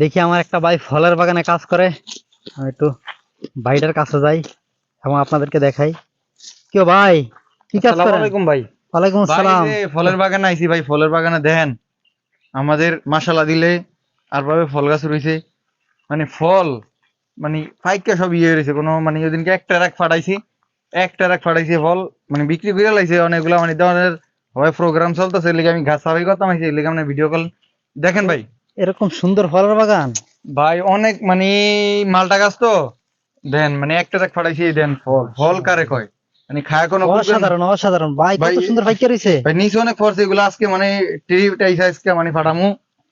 দেখি আমার একটা ভাই ফলের বাগানে কাজ করে। আমি একটু ভাইটার কাছে যাই এবং আপনাদেরকে দেখাই। কেউ ভাই? কি কাজ করেন? আলাইকুম ভাই। ওয়ালাইকুম আসসালাম। ফলের বাগানে আইছি ভাই ফলের বাগানে দেখেন আমাদের মাশাল্লাহ দিলে আর ভাবে ফল গাছ রয়েছে। মানে ফল মানে ফাইকা সব ইয়ে রয়েছে কোনো মানে ওদিনকে একটা রাখ ফাটাইছি একটা রাখ ফাটাইছি ফল মানে বিক্রি করে লাইছে অনেকগুলা মানে ধরনের হয় প্রোগ্রাম চলতেছে এর লিগে আমি ঘাস সাফাই করতাম আইছি এর লিগে আমরা ভিডিও কল দেখেন ভাই এরকম সুন্দর ফলের বাগান? ভাই অনেক মানে মালটা গাছ তো। দেন মানে একটা রাখ ফাটাইছি দেন ফল। ফল কারে কয়? মানে খায় কোনো অসাধারণ অসাধারণ। ভাই কত সুন্দর ফাইকা রয়েছে ভাই নিচে অনেক ফোর্স এগুলো আজকে মানে টিভিটাই আজকে মানে ফাটামু।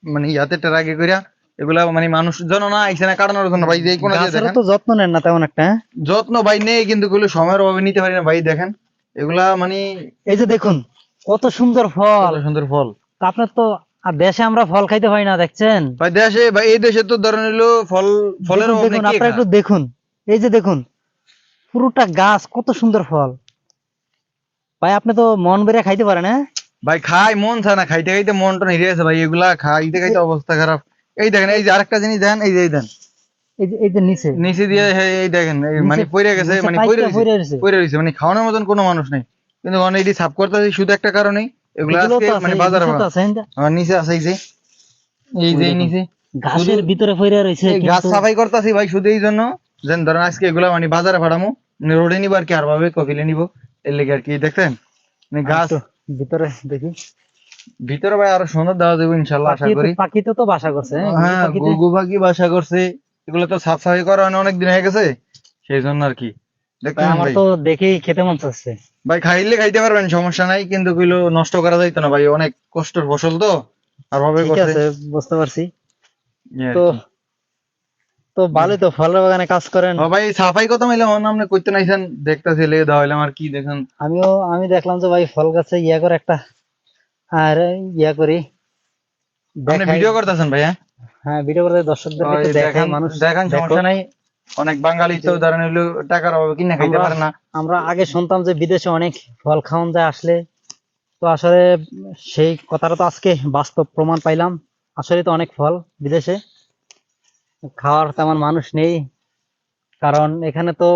মানে ইয়াতে টেরাগে কইরা এগুলা মানে মানুষ জন না আইছে না কাটানোর জন্য ভাই যে কোনো গাছেরও তো যত্ন নেন না তেমন একটা হ্যাঁ? যত্ন ভাই নেই কিন্তু এগুলো সময়ের অভাবে নিতে পারি না ভাই দেখেন। এগুলা মানে এই যে দেখুন কত সুন্দর ফল। সুন্দর ফল। আপনার তো আর দেশে আমরা ফল খাইতে পাই না দেখছেন? ভাই দেশে ভাই এই দেশে তো ধরেন হলো ফল ফলের দেখুন, আপনারা একটু দেখুন। এই যে দেখুন পুরোটা গাছ কত সুন্দর ফল। ভাই আপনি তো মন বেড়ে খাইতে পারেন হ্যাঁ? ভাই খাই মন চায় না খাইতে খাইতে মনটা নিরে আছে ভাই এগুলা খাইতে খাইতে অবস্থা খারাপ। এই দেখেন এই যে আরেকটা জিনিস দেন এই যে এই দেন। এই যে এই যে নিচে। নিচে দিয়ে এই দেখেন মানে পড়ে গেছে মানে পড়ে গেছে রয়েছে মানে খাওয়ানোর মতন কোনো মানুষ নেই। কিন্তু অনেক সাফ করতে শুধু একটা কারণেই। এগুলো আজকে মানে বাজারে নিচে তো আছে, এই যে। আমার নিচে আছে এই যে। এই যে নিচে। ঘাসের ভিতরে পইরা রয়েছে গাছ সাফাই করতেছি ভাই শুধু এই জন্য। যেন ধরেন আজকে এগুলা মানে বাজারে পাঠামো রোডে নিবো আর কি আর ভাবে কফিলে নিবো। এর লেগে আর কি দেখছেন? মানে গাছ ভিতরে দেখি। ভিতরে ভাই আরও সুন্দর দেওয়া যাবে ইনশাল্লাহ আশা করি। তো বাসা করছে হ্যাঁ? হ্যাঁ গুগু পাখি বাসা করছে। এগুলো তো সাফ সাফাই করা অনেক দিন হয়ে গেছে সেই জন্য আর কি। আমার ভাই। তো দেখেই খেতে মন চাচ্ছে। ভাই খাইলে খাইতে পারবেন সমস্যা নাই কিন্তু কইলো নষ্ট করা যাইতো না ভাই অনেক কষ্টের ফসল তো আর ভাবে ঠিক আছে বুঝতে পারছি। তো তো ভালোই তো ফলের বাগানে কাজ করেন। ভাই সাফাই কথা মাইলে অন আপনি কইতে নাইছেন দেখতাছি লে দাও আর কি দেখেন। আমিও আমি দেখলাম যে ভাই ফল গাছে ইয়া করে একটা আর ইয়া করি। আপনি ভিডিও করতেছেন ভাই হ্যাঁ? হ্যাঁ ভিডিও করে দর্শকদের ওই দেখান মানুষ দেখান সমস্যা নাই। অনেক বাঙালি তো ধরেন হইল টাকার অভাবে কিনে খাইতে পারে না। আমরা আগে শুনতাম যে বিদেশে অনেক ফল খাওয়ান যায় আসলে। তো আসলে সেই কথাটা তো আজকে বাস্তব প্রমাণ পাইলাম। আসলে তো অনেক ফল বিদেশে। খাওয়ার তেমন মানুষ নেই। কারণ এখানে তো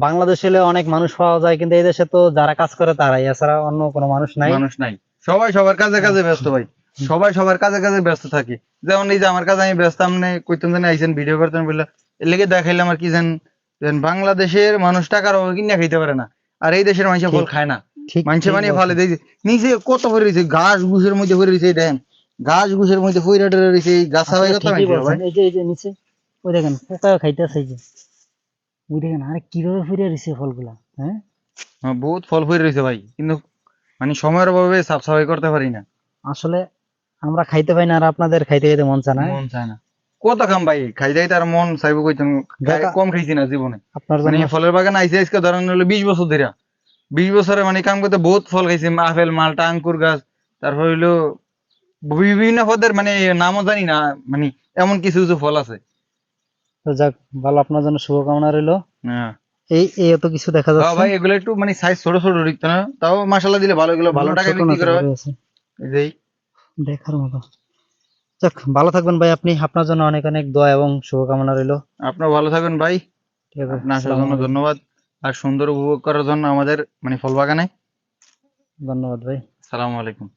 বাংলাদেশে অনেক মানুষ পাওয়া যায় কিন্তু এই দেশে তো যারা কাজ করে তারাই। এছাড়া অন্য কোনো মানুষ নাই। মানুষ নাই। সবাই সবার কাজে কাজে ব্যস্ত ভাই। সবাই সবার কাজে কাজে ব্যস্ত থাকি। যেমন এই যে আমার কাজে আমি ব্যস্ত আপনি কইতেন জানি আইছেন ভিডিও করতেন বললে এর লেগে দেখাইলাম আর কি যেন যেন বাংলাদেশের মানুষ টাকার অভাবে কিনে খাইতে পারে না। আর এই দেশের মানুষ ফল। খায় না। ঠিক মানুষে মানে ফলে দিয়েছে নিচে কত ভরে রয়েছে ঘাস ঘুষের মধ্যে ভরে রয়েছে দেখেন। ঘাস ঘুষের মধ্যে ফইরা টরে রয়েছে এই গাছ করতে ভাই বলছেন। এই যে এই যে নিচে ওই দেখেন পোকা খাইতেছে এই যে। ওই দেখেন আরে কীভাবে ফিরে রয়েছে ফলগুলা হ্যাঁ? হ্যাঁ, বহুত ফল ফইরা রয়েছে ভাই। কিন্তু মানে সময়ের অভাবে সাফ সাফাই করতে পারি না। আসলে আমরা খাইতে পাই না আর আপনাদের খাইতে খাইতে মন চায় না মন চায় না। কত খাম ভাই? খাই যাই তার মন চাইব কইতাম কম খাইছি না জীবনে মানে ফলের বাগান আইসে আজকে ধরেন হলো বিশ বছর ধরে বিশ বছরে মানে কাম করতে বহুত ফল খাইছি আপেল মালটা আঙ্কুর গাছ তারপর হইল বিভিন্ন পদের মানে নামও জানি না মানে এমন কিছু কিছু ফল আছে। যাক ভালো আপনার জন্য শুভকামনা রইল। এই এই এত কিছু দেখা যাচ্ছে। ভাই এগুলো একটু মানে সাইজ ছোট ছোট দিতে না তাও মাসাল্লাহ দিলে ভালো এগুলো ভালো টাকা বিক্রি করা হয়। দেখার মতো। যাক ভালো থাকবেন ভাই আপনি। আপনার জন্য অনেক অনেক দোয়া এবং শুভকামনা রইল। আপনার ভালো থাকবেন ভাই। ঠিক আছে আসার জন্য ধন্যবাদ। আর সুন্দর উপভোগ করার জন্য আমাদের মানে ফল বাগানে ধন্যবাদ ভাই। সালাম আলাইকুম।